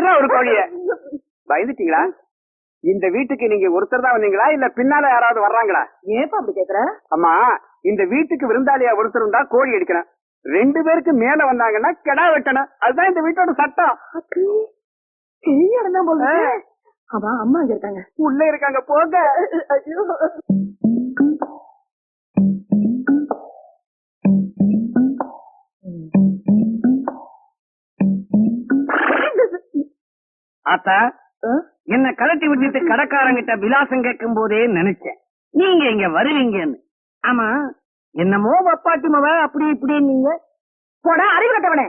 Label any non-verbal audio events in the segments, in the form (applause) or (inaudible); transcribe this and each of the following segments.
விடுறா ஒரு கோழிய பயந்துட்டீங்களா? இந்த வீட்டுக்கு நீங்க ஒருத்தர் தான் வந்தீங்களா? இல்ல பின்னால யாராவது வர்றாங்களா? ஏப்பா அப்படி கேக்குற? அம்மா இந்த வீட்டுக்கு விருந்தாளியா ஒருத்தர் இருந்தா கோழி அடிக்கணும். ரெண்டு பேருக்கு மேல வந்தாங்கன்னா கிடா வெட்டணும். அதுதான் இந்த வீட்டோட சட்டம். பெரிய இடம் போல. அவன் அம்மா அங்க இருக்காங்க. உள்ள இருக்காங்க போங்க. ஆத்தா என்ன கலட்டி விட்டுட்டு கடைக்காரங்கிட்ட விலாசம் கேட்கும் போதே நினைச்சேன். நீங்க இங்க வருவீங்கன்னு. ஆமா என்னமோ வப்பாட்டி மவ அப்படி இப்படி நீங்க. போடா அறிவு கட்டவனே.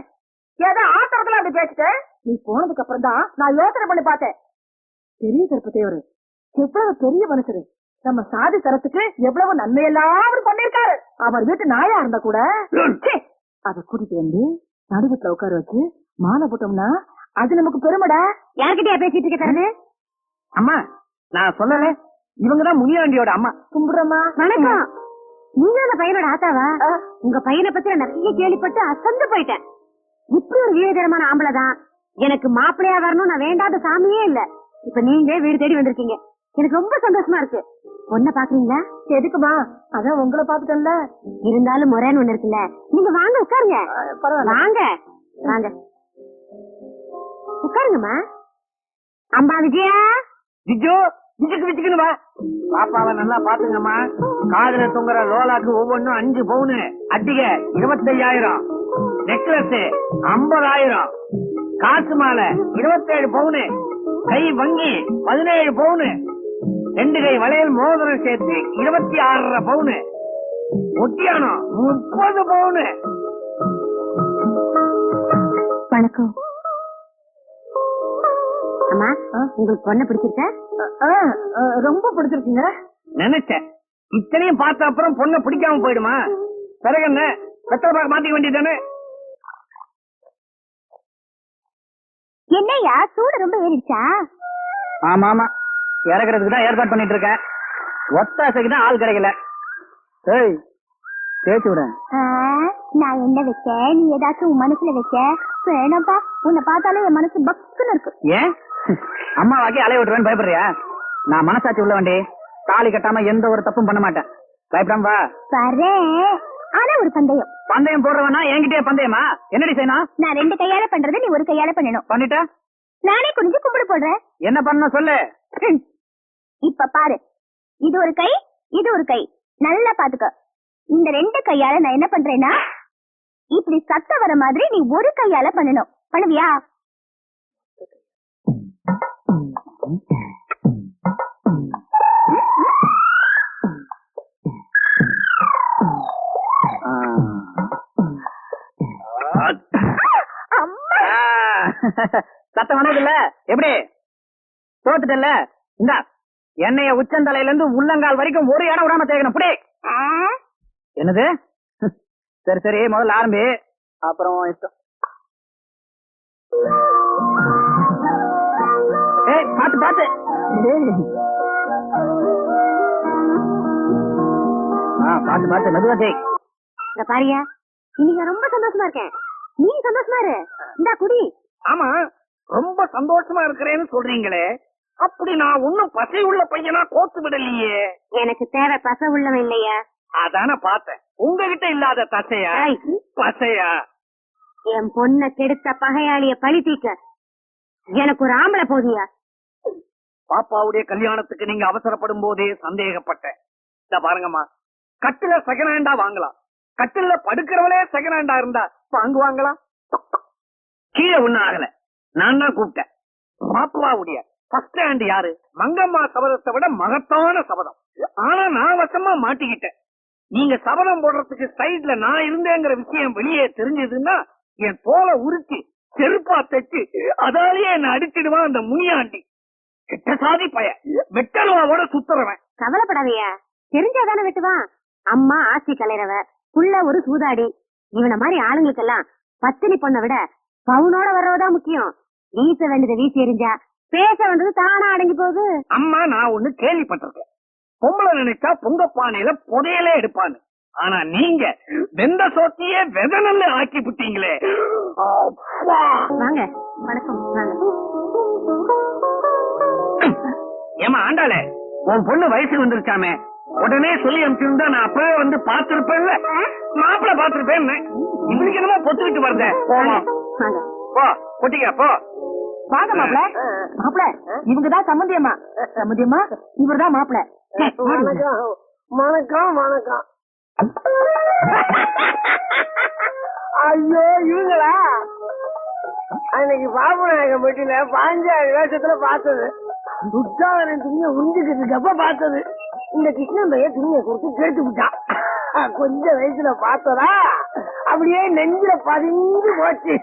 ஏதோ ஆத்திரத்துல அப்படி பேசிட்ட? நீ போனதுக்கு அப்புறம் தான் நான் யோசனை பண்ணி பார்த்தேன். பெரிய கருப்பு தேவரு எவ்வளவு பெரிய மனுஷரு. நம்ம சாதி தரத்துக்கு எவ்வளவு நன்மையெல்லாம் அவர் பண்ணிருக்காரு அவர் வீட்டு நாயா இருந்தா கூட அத கூட்டிட்டு வந்து நடுவத்துல உட்கார வச்சு மாலை போட்டோம்னா அது நமக்கு பெருமைடா. யார்கிட்டயா பேசிட்டு இருக்க தரது அம்மா நான் சொல்லல. இவங்கதான் முனியாண்டியோட அம்மா. கும்பிடுறமா வணக்கம். நீங்க அந்த பையனோட ஆத்தாவா? உங்க பையனை பத்தி நான் நிறைய கேள்விப்பட்டு அசந்து போயிட்டேன். இப்படி ஒரு வீரதரமான ஆம்பளை தான் எனக்கு மாப்பிள்ளையா வரணும் நான் வேண்டாத சாமியே இல்ல. இப்ப நீங்க வீடு தேடி வந்திருக்கீங்க. எனக்கு ரொம்ப சந்தோஷமா இருக்கு. பொண்ண பாக்குறீங்களா? எதுக்குமா? அதான் உங்களை பாத்துட்டேன்ல இருந்தாலும் முறைன்னு ஒண்ணு இருக்குல்ல. நீங்க வாங்க உட்காருங்க. வாங்க. வாங்க. உட்காருங்கம்மா. அம்பா விஜயா. ஜிஜோ விஜுக்கு விஜுக்குன்னு வா. பாப்பாவை நல்லா பாத்துங்கம்மா காதுல தொங்குற லோலாக்கு ஒவ்வொன்றும் அஞ்சு பவுனு. அட்டிக இருபத்தையாயிரம். நெக்லஸ் ஐம்பதாயிரம். காசு மாலை இருபத்தேழு பவுனு. கை வங்கி பதினேழு பவுனு. ரெண்டு கை வளையல் மோதிரம் சேர்த்து இருபத்தி ஆறரை பவுனு. ஒட்டியானம் முப்பது பவுனு. வணக்கம். அம்மா உங்களுக்கு பொண்ணை பிடிச்சிருக்கா? ஆ, ஆ, ரொம்ப பிடிச்சிருக்குங்க. நினைச்சேன். இத்தனையும் பார்த்த அப்புறம் பொண்ணை பிடிக்காம போயிடுமா? பிறகு என்ன? பெட்ரோல் பாக் மாத்திக்க வேண்டியதானே என்னய்யா சூடு ரொம்ப ஏறிடுச்சா? ஆமா ஆமா இறக்குறதுக்கு தான் ஏற்பாடு பண்ணிட்டு இருக்கேன். ஒத்தாசைக்கு தான் ஆள் கிடைக்கல. ஏய் தேய்ச்சி விடுறேன் நான் என்ன வைக்க? நீ ஏதாச்சும் உன் மனசுல வைக்க? வேணாப்பா உன்னை பார்த்தாலே என் மனசு பக்குன்னு இருக்கு. ஏன்? அம்மா வாக்கி அலைய விட்டுருவேன்னு பயப்படுறியா? நான் மனசாட்சி உள்ள வண்டி தாலி கட்டாம எந்த ஒரு தப்பும் பண்ண மாட்டேன். பயப்படாம வா. வரேன். ஆனா ஒரு சந்தேகம் பந்தயம் போடுறவனா என்கிட்டயே பந்தயமா? என்னடி செய்யணும் நான் ரெண்டு கையால பண்றது நீ ஒரு கையால பண்ணணும். பண்ணிட்ட? நானே குனிஞ்சு கும்பிடு போடுறேன். என்ன பண்ணணும் சொல்லு. இப்ப பாரு. இது ஒரு கை இது ஒரு கை. நல்லா பாத்துக்க. இந்த ரெண்டு கையால நான் என்ன பண்றேன்னா இப்படி சத்தம் வர மாதிரி நீ ஒரு கையால பண்ணணும். பண்ணுவியா? சத்தம் வந்ததில்ல. எப்படி? தோத்துட்டல இந்தா என்னைய உச்சந்தலையில இருந்து உள்ளங்கால் வரைக்கும் ஒரு இடம் விடாம தேய்க்கணும். புடி. என்னது? சரி சரி முதல்ல ஆரம்பி. அப்புறம் இஷ்டம். ஏய் பாத்து பாத்து ஆ பாத்து பாத்து மெதுவா தேய் இங்க பாரியா இன்னைக்கு ரொம்ப சந்தோஷமா இருக்கேன். நீ சந்தோஷமா இரு. இந்தா குடி. ஆமா ரொம்ப சந்தோஷமா இருக்கிறேன்னு சொல்றீங்களே. அப்படி நான் ஒன்னும் பசை உள்ள பையனா கோத்து விடலையே. எனக்கு தேவை பச உள்ளவன் இல்லையா? அதான பார்த்தேன். உங்ககிட்ட இல்லாத தசையா ஏய், பசையா? என் பொண்ண கெடுத்த பகையாளிய பழி தீக்க எனக்கு ஒரு ஆம்பளை போதியா பாப்பாவுடைய கல்யாணத்துக்கு நீங்க அவசரப்படும் போதே சந்தேகப்பட்டேன். இந்த பாருங்கம்மா. கட்டில செகண்ட் ஹேண்டா வாங்கலாம். கட்டில படுக்கிறவளே செகண்ட் ஹேண்டா இருந்தா வாங்குவாங்களா? கீழே ஒண்ணும் ஆகல. நான் தான் கூப்பிட்டேன். பாப்பாவுடைய ஃபர்ஸ்ட் ஹேண்ட் யாரு? மங்கம்மா சபதத்தை விட மகத்தான சபதம். ஆனா நான் வசமா மாட்டிக்கிட்டேன். நீங்க சபதம் போடுறதுக்கு சைட்ல நான் இருந்தேங்கிற விஷயம் வெளியே தெரிஞ்சதுன்னா என் தோலை உரிச்சு செருப்பா தைச்சு அதாலேயே என்ன அடிச்சிடுவான் அந்த முனியாண்டி. கெட்ட சாதி பய வெட்டலுவாவோட சுத்துறவன். கவலைப்படாதயா தெரிஞ்சாதானே வெட்டுவான். அம்மா ஆட்சி கலைறவ புள்ள ஒரு சூதாடி. இவன மாதிரி ஆளுங்களுக்கெல்லாம் பத்தினி பொண்ணை விட பவுனோட வர்றவதான் முக்கியம். வீச வேண்டியதை வீசி எறிஞ்சா பேச வேண்டியது தானா அடங்கி போகுது. அம்மா நான் ஒண்ணு கேள்விப்பட்டிருக்கேன். பொம்பளை நினைச்சா பொங்க பானையில புதையலே எடுப்பான்னு. ஆனா நீங்க வெந்த சோத்தியே வெத நல்ல ஆக்கி விட்டீங்களே அப்பா. வாங்க வணக்கம் வாங்க. ஏமா ஆண்டாளே உன் பொண்ணு வயசுக்கு வந்துருச்சாமே. உடனே சொல்லி அனுப்பிச்சிருந்தா நான் அப்பவே வந்து பாத்துருப்பேன்ல மாப்பிள்ள பாத்துருப்பேன் இவனுக்கு என்னமோ பொத்துக்கிட்டு வருத. போமா போ கொட்டிக்க போ. வாங்க மாப்பிள. மாப்பிள இவங்கதான் சம்மந்தியம்மா. சம்மந்தியம்மா இவர்தான் மாப்பிள. வணக்கம் வணக்கம். ஐயோ இவங்களா? அன்னைக்கு பாபநாயகம் வீட்டுல பாஞ்சாயிரம் வேஷத்துல பார்த்தது. துர்காவரன் துணிய உறிஞ்சுக்கிறதுக்கு அப்ப பார்த்தது? இந்த கிருஷ்ணன் பைய துணிய கொடுத்து கேட்டு விட்டான். கொஞ்ச வயசுல பார்த்ததா? அப்படியே நெஞ்சில பதிஞ்சு போச்சு.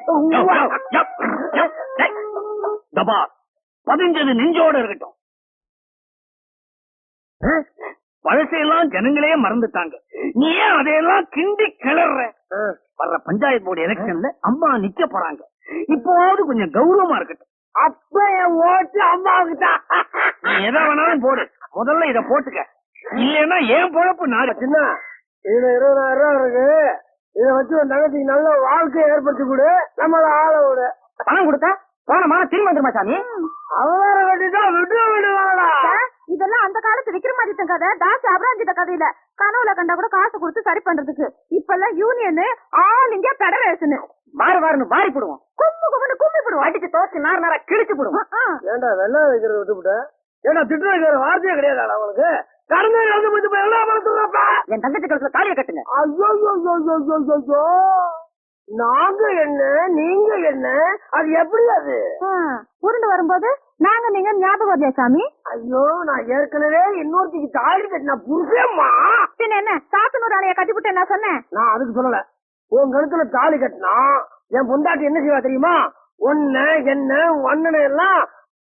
பதிஞ்சது நெஞ்சோட இருக்கட்டும். பழசையெல்லாம் ஜனங்களே மறந்துட்டாங்க. நீ ஏன் அதையெல்லாம் கிண்டி கிளற வர்ற பஞ்சாயத்து போர்டு எலெக்ஷன்ல அம்மா நிக்க போறாங்க. இப்போது கொஞ்சம் கௌரவமா இருக்கட்டும். அப்ப என் ஓட்டு அம்மாவுக்கு தான். எதை வேணாலும் போடு. முதல்ல இத போட்டுக்க. இல்லைன்னா ஏன் பொழப்பு நாடு? சின்ன இதுல இருபதாயிரம் ரூபாய் இருக்கு. இத வச்சு ஒரு தங்கச்சிக்கு நல்ல வாழ்க்கை ஏற்படுத்தி கொடு. நம்மள ஆள விடு. பணம் கொடுத்தா? போனமா? திரும்ப வந்துருமா சாமி? அவதார கட்டிதான் விட்டு விடுவாங்களா இதெல்லாம் அந்த காலத்து விக்ரமாதித்தன் கதை தாசி அபராஜித கதையில. கனவுல கண்டா கூட காசு கொடுத்து சரி பண்றதுக்கு. இப்ப எல்லாம் யூனியன் ஆல் இந்தியா பெடரேஷன் மாறு மாறுன்னு மாறி போடுவோம். கும்மு கும்முன்னு கும்மி போடுவோம். அடிச்சு தோச்சு நார் நாரா கிழிச்சு போடுவோம். ஏண்டா வெள்ளம் வைக்கிறது விட்டுவிட்ட ஏண்டா திட்டு வைக்கிற வார்த்தையே கிடையாது அவங்களுக்கு கடந்த இறந்து போயிட்டு போய் எல்லாம் மறந்துடுறப்பா? என் தங்கச்சி கழுத்துல தாலியை கட்டுங்க. ஐயோ, ஐயோ, ஐயோ, ஐயோ. நாங்க என்ன நீங்க என்ன அது எப்படி அது? உருண்டு வரும்போது நாங்க நீங்க ஞாபகம் வரலையா சாமி? ஐயோ நான் ஏற்கனவே இன்னொருத்திக்கு தாலி கட்டின புருஷம்மா. பின்ன என்ன? சாத்தனூர் ஆலைய கட்டிவிட்டு நான் சொன்னேன். நான் அதுக்கு சொல்லல. உன் கழுத்துல தாலி கட்டினா என் பொண்டாட்டி என்ன செய்வா தெரியுமா? ஒன்ன என்ன அண்ணனை எல்லாம்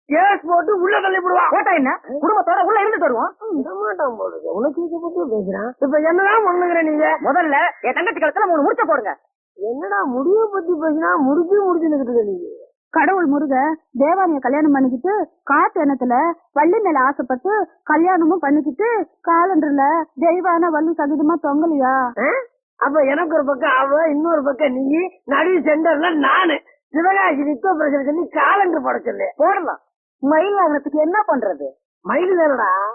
கேஸ் போட்டு உள்ள தள்ளி விடுவா போட்டா என்ன? குடும்பத்தோட உள்ள இருந்துட்டு வருவோம். விடமாட்டான் போடுங்க. உனக்கு இதை பத்தி பேசுறேன். இப்ப என்னதான் பண்ணுங்கிற நீங்க? முதல்ல என் தங்கச்சி கழுத்துல மூணு முடிச்ச போடுங்க. என்னடா முடிவை பத்தி பேசினா முடிச்சு முடிச்சு நிக்கிட்டு நீங்க? கடவுள் முருக தேவானிய கல்யாணம் பண்ணிக்கிட்டு காத்து எண்ணத்துல வள்ளி மேல ஆசைப்பட்டு கல்யாணமும் பண்ணிக்கிட்டு காலண்டர்ல தெய்வான வள்ளி சகிதமா தொங்கலையா? அப்ப எனக்கு ஒரு பக்கம் அவ இன்னொரு பக்கம் நீ நடு சென்டர்ல நானு. சிவகாசி பிரச்சனை சொல்லி காலண்டர் போட சொல்லு. போடலாம். மயில் வாங்குறதுக்கு என்ன பண்றது? மயில் தானடா?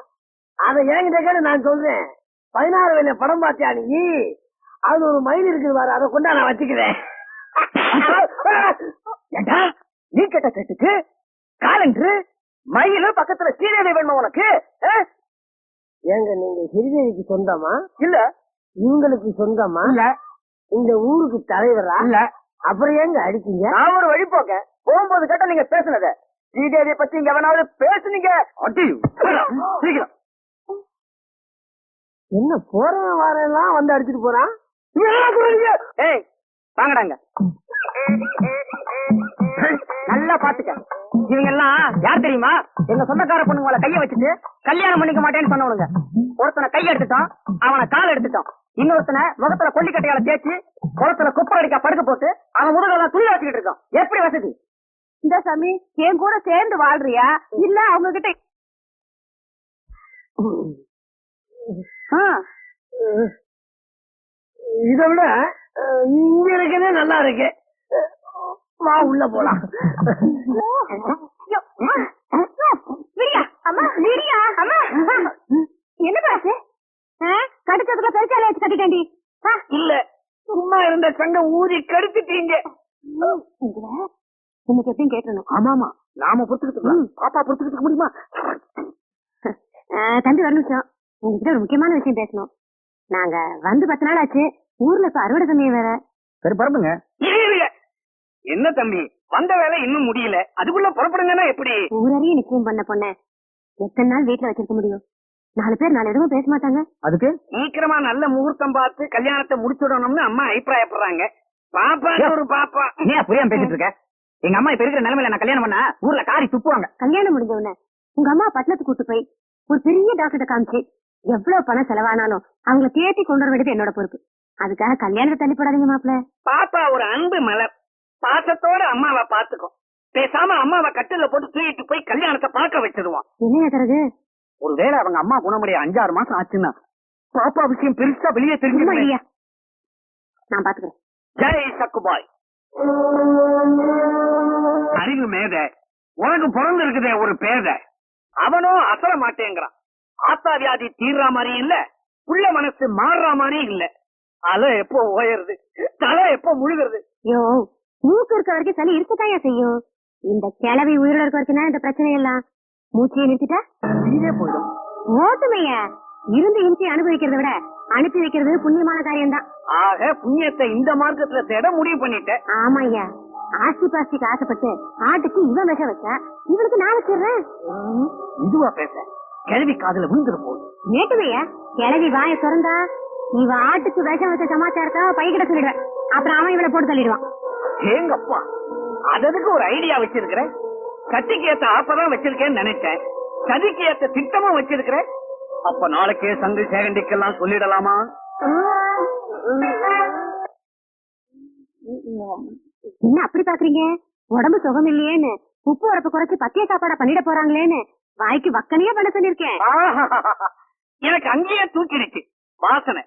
அத என்கிட்ட கேட்டு நான் சொல்றேன். பதினாறு வயல படம் பார்த்தியா நீ? அது ஒரு மயில் இருக்குது பாரு அதை கொண்டா நான் வச்சுக்கிறேன். (laughs) நீ கேட்ட கேட்டுக்கு காலண்டர் மயில பக்கத்துல சீரடி வேணும் உனக்கு? ஏங்க நீங்க சிறுதேவிக்கு சொந்தமா? இல்ல. இவங்களுக்கு சொந்தமா? இல்ல. இந்த ஊருக்கு தலைவரா? இல்ல. அப்புறம் ஏங்க அடிச்சீங்க நான் ஒரு வழி போக்க போகும்போது கேட்ட நீங்க பேசுனத. ஸ்ரீதேவிய பத்தி இங்க வேணாவது பேசுனீங்க? அடி. சீக்கிரம். என்ன போறவன் வரலாம் வந்து அடிச்சிட்டு போறான்? ஏய் வாங்கடாங்க. நல்லா பாத்துக்க. இவங்க எல்லாம் யார் தெரியுமா? எங்க சொந்தக்கார பொண்ணுங்கள கைய வச்சுட்டு கல்யாணம் பண்ணிக்க மாட்டேன்னு சொன்னவனுங்க ஒருத்தனை கை எடுத்துட்டோம் அவனை கால் எடுத்துட்டோம் இன்னொருத்தனை முகத்துல கொல்லிக்கட்டையால தேய்ச்சி குளத்துல குப்பை அடிக்க படுக்க போட்டு அவன் முதுகெல்லாம் துணி வச்சுக்கிட்டு இருக்கான். எப்படி வசதி? இந்த சாமி என் கூட சேர்ந்து வாழ்றியா? இல்ல அவங்க கிட்ட இதை விட இங்க இருக்கிறதே நல்லா இருக்கு. வா உள்ள போலாம். என்ன பாசு கடிச்சதுல பெருச்சாலை வச்சு கட்டிட்டேன்டி. இல்ல சும்மா இருந்த சண்டை ஊதி கடுத்துட்டீங்க இதுல இன்னைக்கு எப்படியும் கேட்டணும் ஆமாமா நாம பொறுத்துக்கிட்டு பாப்பா பொறுத்துக்கிட்டு முடியுமா? தம்பி ஒரு நிமிஷம். உங்ககிட்ட ஒரு முக்கியமான விஷயம் பேசணும். நாங்க வந்து பத்து நாள் ஆச்சு. ஊர்ல இப்ப அறுவடை சமயம் வேற. சரி பரப்புங்க என்ன தம்பி வந்த வேலை இன்னும் முடியல. அதுக்குள்ள புறப்படுங்கன்னா எப்படி? ஊரறிய நிச்சயம் பண்ண பொண்ண. எத்தனை நாள் வீட்டுல வச்சிருக்க முடியும்? நாலு பேர் நாலு எதுவும் பேச மாட்டாங்க. அதுக்கு? சீக்கிரமா நல்ல முகூர்த்தம் பார்த்து கல்யாணத்தை முடிச்சுடணும்னு அம்மா அபிப்பிராயப்படுறாங்க. பாப்பா ஒரு பாப்பா. நீ புரியாம பேசிட்டு இருக்க? எங்க அம்மா இப்ப இருக்கிற நிலைமையில நான் கல்யாணம் பண்ணா ஊர்ல காரி துப்புவாங்க. கல்யாணம் முடிஞ்ச உடனே உங்க அம்மா பட்டணத்துக்கு கூட்டு போய் ஒரு பெரிய டாக்டர்கிட்ட காமிச்சு எவ்வளவு பணம் செலவானாலும் அவங்கள தேத்தி கொண்டு வர வேண்டியது என்னோட பொறுப்பு. அதுக்காக கல்யாணத்தை தள்ளி போடாதீங்க மாப்பிள்ள. பாப்பா ஒரு அன்பு மலர். பாசத்தோட அம்மாவை பாத்துக்கும் பேசாம அம்மாவை கட்டில போட்டு தூக்கிட்டு போய் கல்யாணத்தை பார்க்க வச்சிருவான். என்ன ஏத்துறது ஒருவேளை அவங்க அம்மா குணமுடைய அஞ்சாறு மாசம் ஆச்சுன்னா பாப்பா விஷயம் பெருசா வெளியே தெரிஞ்சு நான் பாத்துக்கிறேன். ஜெய் சக்குபாய். அறிவு மேத. உனக்கு பிறந்து இருக்குதே ஒரு பேத. அவனும் அசர மாட்டேங்கிறான். ஆத்தா வியாதி தீர்ற மாதிரி இல்ல. உள்ள மனசு மாறுற மாதிரி இல்ல. அலை எப்போ ஓயறது? தலை எப்போ முழுகிறது? மூக்கு இருக்க வரைக்கும் சளி இருக்கத்தாயா செய்யும். இந்த கிளவி உயிரோட இருக்க வரைக்கும் தான் இந்த பிரச்சனை எல்லாம் மூச்சையை நிறுத்திட்டா உயிரே போயிடும். ஓட்டுமையா இருந்து இன்சி அனுபவிக்கிறத விட அனுப்பி வைக்கிறது புண்ணியமான காரியம்தான். ஆக புண்ணியத்தை இந்த மார்க்கத்துல தேட முடிவு பண்ணிட்டேன். ஆமா ஐயா ஆஸ்தி பாஸ்திக்கு ஆசைப்பட்டு ஆட்டுக்கு இவன் விஷம் வச்சா இவனுக்கு நான் வச்சிடுறேன் இதுவா பேச. கிழவி காதுல விழுந்துட போகுது நேட்டுமையா கிளவி வாய திறந்தா இவ ஆட்டுக்கு விஷம் வச்ச சமாச்சாரத்தை பைக்கிட்ட சொல்லிடுவேன். அப்புறம் அவன் இவனை போட்டு தள்ளிடுவான். ஏங்கப்பா அததுக்கு ஒரு ஐடியா வச்சிருக்கிறேன். கத்திக்கு ஏத்த ஆப்பதான் வச்சிருக்கேன்னு நினைச்சேன். சதிக்கு ஏத்த திட்டமும் வச்சிருக்கிறேன். அப்ப நாளைக்கே சங்கு சேகண்டிக்கெல்லாம் சொல்லிடலாமா? என்ன அப்படி பாக்குறீங்க? உடம்பு சுகம் இல்லையேன்னு உப்பு உரப்பு குறைச்சு பத்திய சாப்பாடா பண்ணிட போறாங்களேன்னு வாய்க்கு வக்கனையே பண்ண சொல்லிருக்கேன். எனக்கு அங்கேயே தூக்கிடுச்சு. வாசனை.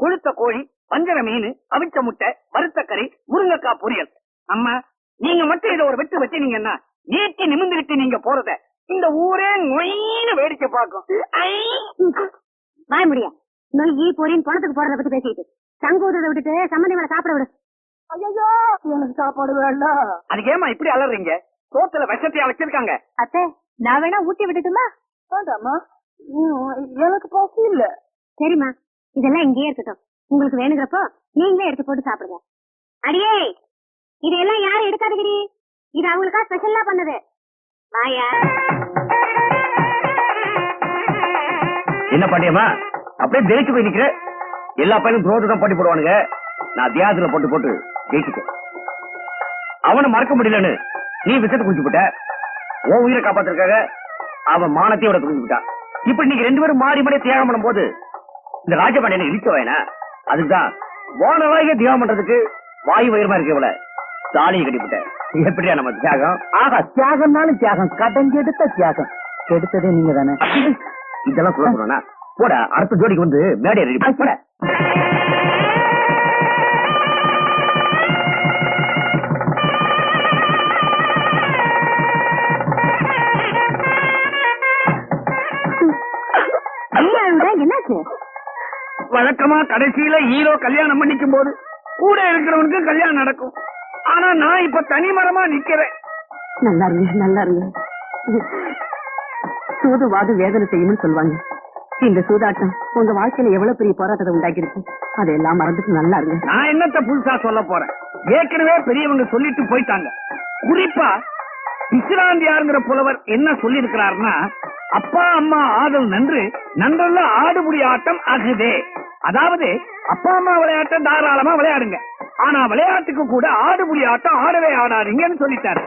கொழுத்த கோழி வஞ்சர மீன் அவிச்ச முட்டை வறுத்த கறி முருங்கக்காய் பொரியல். அம்மா நீங்க மட்டும் இதை ஒரு வெட்டு வச்சீங்கன்னா நீட்டி நிமிந்துகிட்டு நீங்க போறத இந்த ஊரே நொயின்னு வேடிக்கை பார்க்கும். ஐ! வாய முடியா. நொய்யி பொரியின் பணத்துக்கு போறத பத்தி பேசிட்டு சங்கு ஊதுறதை விட்டுட்டு சம்மந்தி மேல சாப்பிட விடு. ஐயோ எனக்கு சாப்பாடு வேண்டாம். அதுக்கு ஏமா இப்படி அலறீங்க? சோத்துல விஷத்தையா வச்சிருக்காங்க. அத்தை நான் வேணா ஊட்டி விட்டுட்டுமா வேண்டாமா ம், எனக்கு பசி இல்ல. சரிம்மா இதெல்லாம் இங்கேயே இருக்கட்டும். உங்களுக்கு வேணுங்கிறப்போ நீங்களே எடுத்து போட்டு சாப்பிடுங்க. அடியே இதெல்லாம் யாரும் எடுக்காதகிரி இது அவங்களுக்கா ஸ்பெஷலா பண்ணது. வாயா. என்ன பாண்டியம்மா? அப்படியே ஜெயிச்சு போய் நிக்கிற? எல்லா பையனும் துரோடு தான் போட்டி போடுவானுங்க. நான் தியாகத்துல போட்டு போட்டு ஜெயிச்சுட்டேன். அவனை மறக்க முடியலன்னு நீ விஷத்தை குடிச்சு போட்ட. உன் உயிரை காப்பாத்துறதுக்காக அவன் மானத்தையோட குடிச்சு விட்டான் இப்ப நீங்க ரெண்டு பேரும் மாறி மாறி தியாகம் பண்ணும் போது இந்த ராஜபாண்டியனை இழிக்க வேணா அதுக்குதான் போன வாய்க்கு தியாகம் பண்றதுக்கு வாயு வயிறுமா இருக்கு இவள. தாலியை கட்டிவிட்டேன் எப்படியா நம்ம தியாகம்? ஆஹா தியாகம்னாலும் தியாகம். கடஞ்செடுத்த தியாகம். எடுத்ததே நீங்க தானே இதெல்லாம் சொல்ல சொன்னா போட அடுத்த ஜோடிக்கு வந்து மேடை ரெடி போட. வழக்கமா கடைசியில ஹீரோ கல்யாணம் பண்ணிக்கும் போது கூட இருக்கிறவனுக்கு கல்யாணம் நடக்கும். ஆனா நான் இப்ப தனி மரமா நிக்கிறேன். நல்லா இருங்க நல்லா இருங்க. சூதுவாது வேதனை செய்யும்னு சொல்லுவாங்க. இந்த சூதாட்டம் உங்க வாழ்க்கையில எவ்வளவு பெரிய போராட்டத்தை உண்டாக்கிருக்கு அதையெல்லாம் மறந்துட்டு நல்லா இருங்க. நான் என்னத்த புதுசா சொல்ல போறேன்? ஏற்கனவே பெரியவங்க சொல்லிட்டு போயிட்டாங்க. குறிப்பா விசிராந்தியாருங்கிற புலவர் என்ன சொல்லி இருக்கிறாருன்னா அப்பா அம்மா ஆதல் நன்று நன்றல்ல ஆடுபுடி ஆட்டம் அகுதே. அதாவது அப்பா அம்மா விளையாட்டம் தாராளமா விளையாடுங்க. ஆனா விளையாட்டுக்கு கூட ஆடுபுடி ஆட்டம் ஆடவே ஆடாதீங்கன்னு சொல்லிட்டாரு.